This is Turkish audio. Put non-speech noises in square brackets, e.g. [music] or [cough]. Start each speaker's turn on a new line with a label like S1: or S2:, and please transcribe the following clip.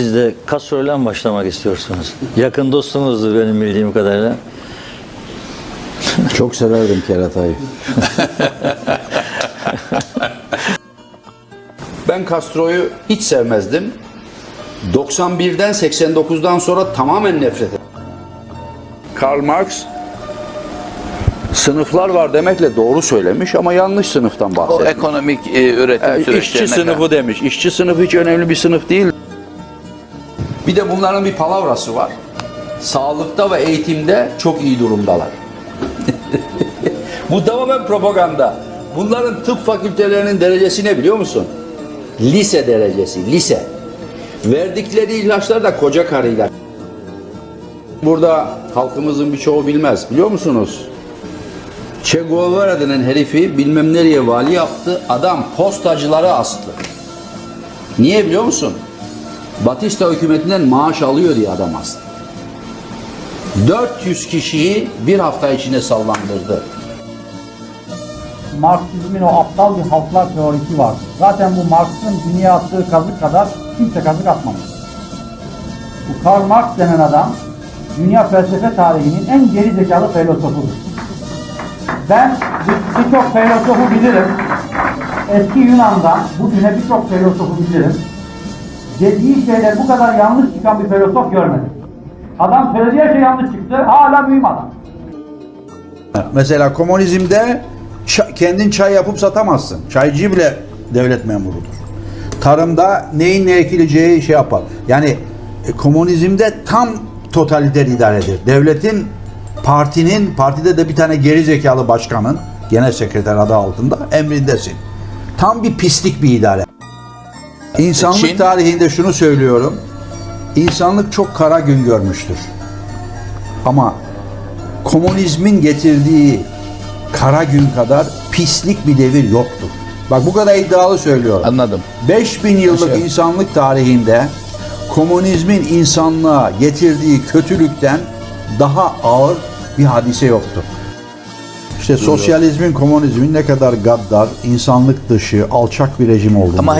S1: Siz de Castro'yla mı başlamak istiyorsunuz? Yakın dostunuzdur benim bildiğim kadarıyla.
S2: Çok severdim keratayı. [laughs] ben Castro'yu hiç sevmezdim. 91'den 89'dan sonra tamamen nefret ettim. Karl Marx sınıflar var demekle doğru söylemiş ama yanlış sınıftan
S3: O
S2: bahsetmiş.
S3: ekonomik e, üretim
S2: Ee,
S3: süreçlerine
S2: işçi sınıfı demiş. İşçi sınıfı hiç önemli bir sınıf değil. Bir de bunların bir palavrası var. Sağlıkta ve eğitimde çok iyi durumdalar. [laughs] Bu tamamen propaganda. Bunların tıp fakültelerinin derecesi ne biliyor musun? Lise derecesi, lise. Verdikleri ilaçlar da koca karıyla. Burada halkımızın birçoğu bilmez. Biliyor musunuz? Che Guevara denen herifi bilmem nereye vali yaptı. Adam postacıları astı. Niye biliyor musun? Batista hükümetinden maaş alıyor diye adam astı. 400 kişiyi bir hafta içinde sallandırdı.
S4: Marksizmin o aptal bir halklar teorisi var. Zaten bu Marx'ın dünya attığı kazık kadar kimse kazık atmamış. Bu Karl Marx denen adam dünya felsefe tarihinin en geri zekalı filozofudur. Ben bir- birçok filozofu bilirim. Eski Yunan'dan bugüne birçok filozofu bilirim. Dediği şeyler bu kadar yanlış çıkan bir filozof görmedim. Adam söylediği her şey yanlış çıktı. Hala mühim adam.
S5: Mesela komünizmde kendin çay yapıp satamazsın. Çaycı bile devlet memurudur. Tarımda neyin ne ekileceği şey yapar. Yani e, komünizmde tam totaliter idaredir. Devletin, partinin, partide de bir tane geri zekalı başkanın, genel sekreter adı altında emrindesin. Tam bir pislik bir idare. İnsanlık
S3: Çin-
S5: tarihinde şunu söylüyorum. İnsanlık çok kara gün görmüştür. Ama komünizmin getirdiği kara gün kadar pislik bir devir yoktur. Bak bu kadar iddialı söylüyorum.
S3: Anladım.
S5: 5000 yıllık
S3: Yaşa.
S5: insanlık tarihinde komünizmin insanlığa getirdiği kötülükten daha ağır bir hadise yoktur. İşte sosyalizmin, komünizmin ne kadar gaddar, insanlık dışı, alçak bir rejim olduğunu.
S3: Ama